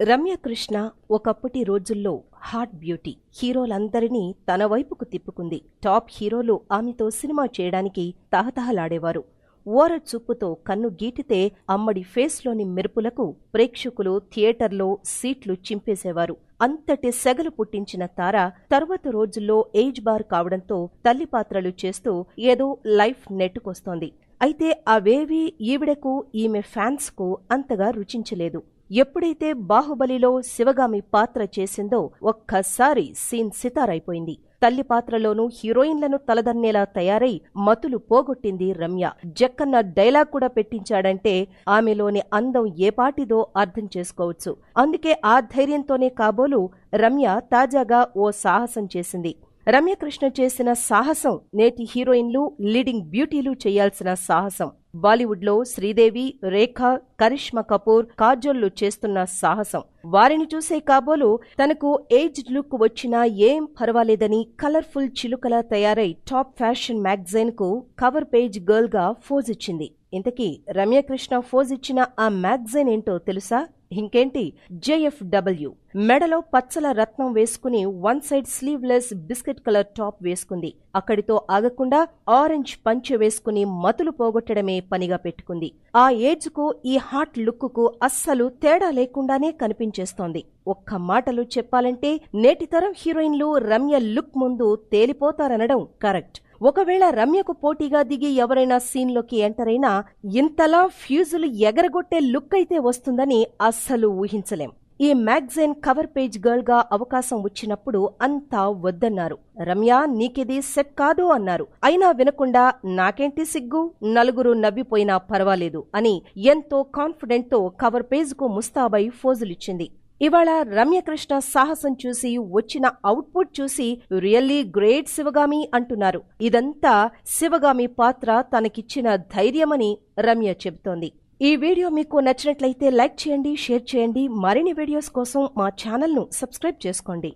రమ్యకృష్ణ ఒకప్పటి రోజుల్లో hot beauty హీరోలందరినీ తన వైపుకు తిప్పుకుంది. టాప్ హీరోలు ఆమెతో సినిమా చేయడానికి తహతహలాడేవారు. ఓర చూపుతో కన్ను గీటితే అమ్మడి ఫేస్లోని మెరుపులకు ప్రేక్షకులు థియేటర్లో సీట్లు చింపేసేవారు. అంతటి సెగలు పుట్టించిన తార తరువాత రోజుల్లో ఏజ్ బార్ కావడంతో తల్లి పాత్రలు చేస్తూ ఏదో లైఫ్ నెట్టుకొస్తోంది. అయితే అవేవీ ఈవిడకు ఈమె ఫ్యాన్స్కు అంతగా రుచించలేదు. ఎప్పుడైతే బాహుబలిలో శివగామి పాత్ర చేసిందో ఒక్కసారి సీన్ సితారైపోయింది. తల్లి పాత్రలోనూ హీరోయిన్లను తలదన్నేలా తయారై మతులు పోగొట్టింది రమ్య. జక్కన్న డైలాగ్ కూడా పెట్టించాడంటే ఆమెలోని అందం ఏపాటిదో అర్థం చేసుకోవచ్చు. అందుకే ఆ ధైర్యంతోనే కాబోలు రమ్య తాజాగా ఓ సాహసం చేసింది. రమ్యకృష్ణ చేసిన సాహసం నేటి హీరోయిన్లు లీడింగ్ బ్యూటీలు చేయాల్సిన సాహసం. బాలీవుడ్లో శ్రీదేవి రేఖ కరిష్మా కపూర్ కాజోళ్ళు చేస్తున్న సాహసం. వారిని చూసే కాబోలు తనకు ఏజ్ లుక్ వచ్చినా ఏం పర్వాలేదని కలర్ఫుల్ చిలుకలా తయారై టాప్ ఫ్యాషన్ మ్యాగజైన్కు కవర్ పేజ్ గర్ల్గా ఫోజిచ్చింది ఇంతకీ రమ్యకృష్ణ ఫోజిచ్చిన ఆ మ్యాగజైన్ ఏంటో తెలుసా? ఇంకేంటి? జేఎఫ్డబ్ల్యూ. మెడలో పచ్చల రత్నం వేసుకుని one side sleeveless biscuit colour top వేసుకుంది. అక్కడితో ఆగకుండా ఆరెంజ్ పంచె వేసుకుని మతులు పోగొట్టడమే పనిగా పెట్టుకుంది. ఆ ఏజ్కు ఈ హాట్ లుక్కు అస్సలు తేడా లేకుండానే కనిపించేస్తోంది. ఒక్క మాటలు చెప్పాలంటే నేటితరం హీరోయిన్లు రమ్య లుక్ ముందు తేలిపోతారనడం కరెక్ట్. ఒకవేళ రమ్యకు పోటీగా దిగి ఎవరైనా సీన్లోకి ఎంటర్ అయినా ఇంతలా ఫ్యూజులు ఎగరగొట్టే లుక్ అయితే వస్తుందని అస్సలు ఊహించలేం. ఈ మ్యాగజైన్ కవర్ పేజ్ గర్ల్గా అవకాశం వచ్చినప్పుడు అంతా వద్దన్నారు. రమ్య నీకిది సెట్ కాదు అన్నారు. అయినా వినకుండా నాకేంటి సిగ్గు? నలుగురు నవ్విపోయినా పర్వాలేదు అని ఎంతో కాన్ఫిడెంట్తో కవర్ పేజ్కు ముస్తాబై ఫోజులిచ్చింది. ఇవాళ రమ్యకృష్ణ సాహసం చూసి వచ్చిన అవుట్పుట్ చూసి రియల్లీ గ్రేట్ శివగామి అంటున్నారు. ఇదంతా శివగామి పాత్ర తనకిచ్చిన ధైర్యమని రమ్య చెబుతోంది. ఈ వీడియో మీకు నచ్చినట్లయితే లైక్ చేయండి షేర్ చేయండి. మరిన్ని వీడియోస్ కోసం మా ఛానల్ను సబ్స్క్రైబ్ చేసుకోండి.